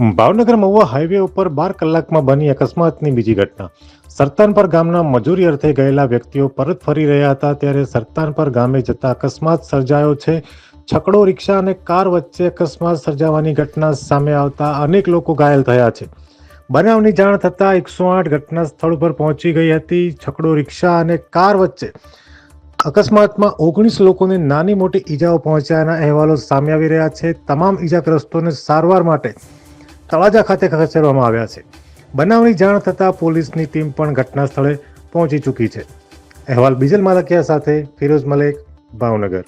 Bhavnagar Mahuva highway ઉપર બાર કલાકમાં બની અકસ્માતની બીજી ઘટના. સરતાનપર ગામના મજૂરી અર્થે ગયેલા વ્યક્તિઓ પરત ફરી રહ્યા હતા ત્યારે સરતાનપર ગામે જતા અકસ્માત સર્જાયો છે. છકડો, રિક્ષા અને કાર વચ્ચે અકસ્માત સર્જાવાની ઘટના સામે આવતા અનેક લોકો ઘાયલ થયા છે. બનાવની જાણ થતાં એકસો આઠ ઘટના સ્થળ પર પહોંચી ગઈ હતી. છકડો, રિક્ષા અને કાર વચ્ચે અકસ્માતમાં ઓગણીસ લોકોને નાની મોટી ઈજાઓ પહોંચ્યાના અહેવાલો સામે આવી રહ્યા છે. તમામ ઈજાગ્રસ્તોને સારવાર માટે તળાજા ખાતે ખસેડવામાં આવ્યા છે. બનાવની જાણ થતાં પોલીસની ટીમ પણ ઘટના સ્થળે પહોંચી ચૂકી છે. અહેવાલ બીજલ માલકિયા સાથે ફિરોઝ મલેક, ભાવનગર.